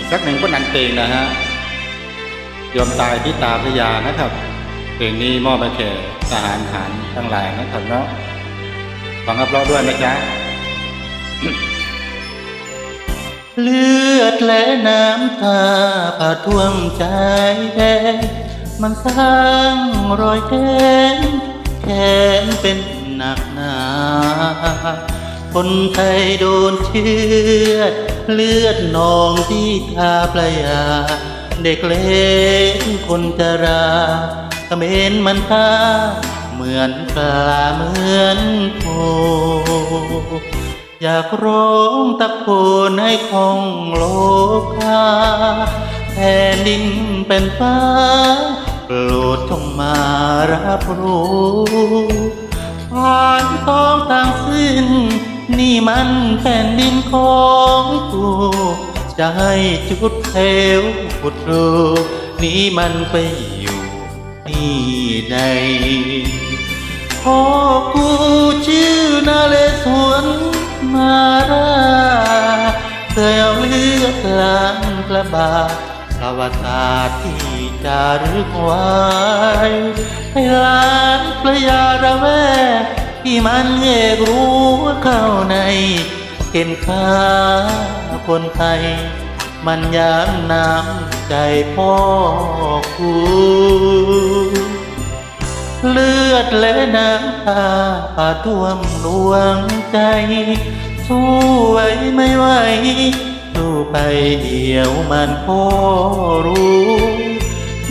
อีกสักหนึ่งก็นันเตงนะฮะยอมตายที่ตาพยานะครับเพลงนี้มอบมาแก่ทหารหารทั้งหลายนะครับเนาะฟังรับเราด้วยนะจ๊ะเลือดและน้ำตาผ่าท่วมใจแดงมันสร้างรอยแค้นแค้นเป็นหนักหนา คนไทยโดนเชือด เลือดนองที่ทาปลายา เด็กเล็กคนจราเขมรมันท่าเหมือนปลาเหมือนโคอยากร้องตะโกนให้ของโลกาแผ่นดินเป็นฟ้าโปรดจงมารับรู้ผ่านต้องทางสิ้น นี่มันแผ่นดินของกูจะให้จุดเทวพุทธรูนี่มันไปอยู่ที่ใดพ่อกูชื่อนาเลสวนมาราเคยเอาเลือดล้างกระบาดประวัติศาสตร์ที่จารึกไว้ให้หลานพระยาระแวก ที่มันเอกรู้เข้าใน เห็นค่าคนไทย มันยามน้ำใจพ่อกูเลือดและน้ำตาปาท่วมดวงใจ สู้ไว้ไม่ไหวสู้ไปเดียวมันก็รู้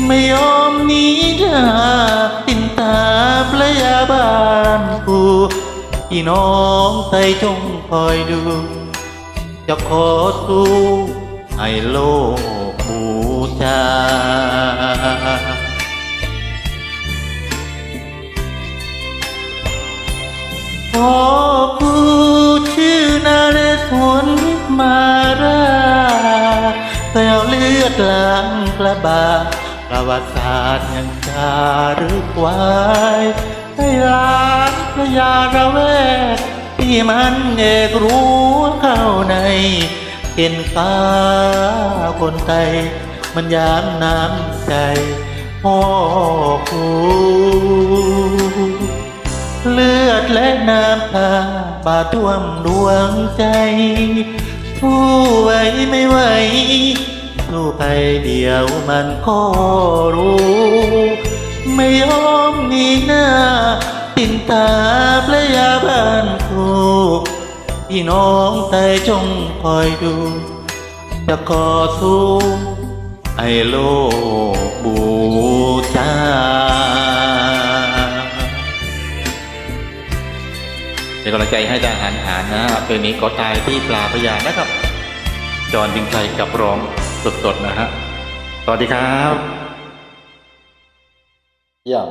ไม่ยอม พี่น้องไทยจงคอยดู จะขอสู้ให้โลกบูชาพ่อกูชื่อนาเรศวรมาราเคยเอาเลือดล้างกระบาประวัติศาสตร์ยังจารึกไว้ ให้ลานพระยาระแวกที่มันเอกรู้เข้าในเห็นฟ้าคนไทยมันยามน้ำใจพ่อกูเลือดและน้ำตาบาดท่วมดวงใจสู้ไว้ไม่ไหวสู้ไปเดียวมันก็รู้ ไม่ยอมหนีหน้า ตินตาพระยาบ้านกูพี่น้องไทยจงคอยดู จะขอสู้ให้โลกบูชาเป็นกำลังใจให้ทหารหารนะเพลงนี้ก็ตายที่ปลาพระยานะครับ จอห์นพิงชัยกับร้องสดๆนะฮะ สวัสดีครับ เยี่ยม